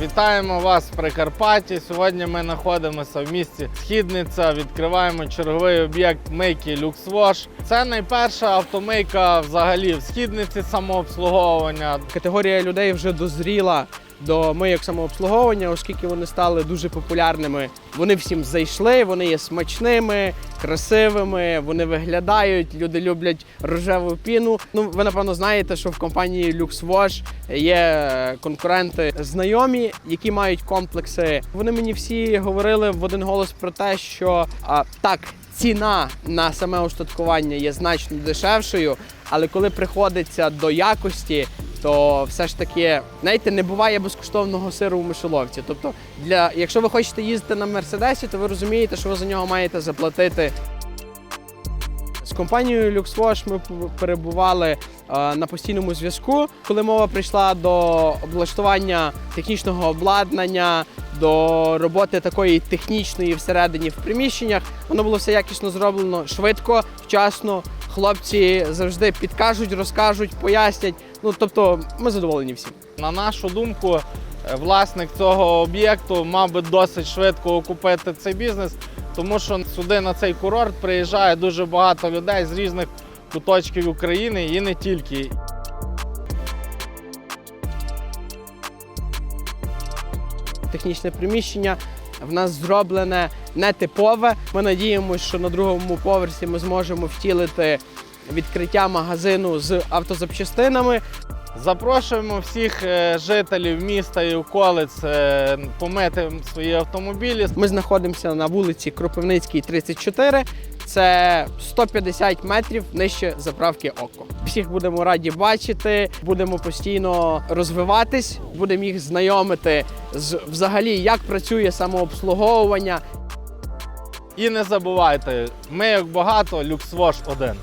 Вітаємо вас в Прикарпатті. Сьогодні ми знаходимося в місті Східниця. Відкриваємо черговий об'єкт мийки Люксвош. Це найперша автомийка взагалі в східниці самообслуговування. Категорія людей вже дозріла до мийок самообслуговування, оскільки вони стали дуже популярними. Вони всім зайшли, вони є смачними, красивими, вони виглядають, люди люблять рожеву піну. Ну, ви напевно знаєте, що в компанії LuxWash є конкуренти знайомі, які мають комплекси. Вони мені всі говорили в один голос про те, що а, так. Ціна на саме устаткування є значно дешевшою, але коли приходиться до якості, то все ж таки, знаєте, не буває безкоштовного сиру в мишоловці. Тобто, для якщо ви хочете їздити на мерседесі, то ви розумієте, що ви за нього маєте заплатити. З компанією LuxWash ми перебували е, на постійному зв'язку. Коли мова прийшла до облаштування технічного обладнання, до роботи такої технічної всередині в приміщеннях, воно було все якісно зроблено швидко, вчасно. Хлопці завжди підкажуть, розкажуть, пояснять. Ну тобто, ми задоволені всім. На нашу думку, е, власник цього об'єкту мав би досить швидко окупити цей бізнес, тому що сюди на цей курорт приїжджає дуже багато людей з різних куточків України і не тільки. технічне приміщення в нас зроблене нетипове. Ми надіємося, що на другому поверсі ми зможемо втілити відкриття магазину з автозапчастинами. Запрошуємо всіх е, жителів міста і околиць е, помити свої автомобілі. Ми знаходимося на вулиці Кропивницькій, 34. Це 150 метрів нижче заправки Око. Всіх будемо раді бачити, будемо постійно розвиватись, будемо їх знайомити з взагалі, як працює самообслуговування, І не забувайте, ми як багато, люксвош один.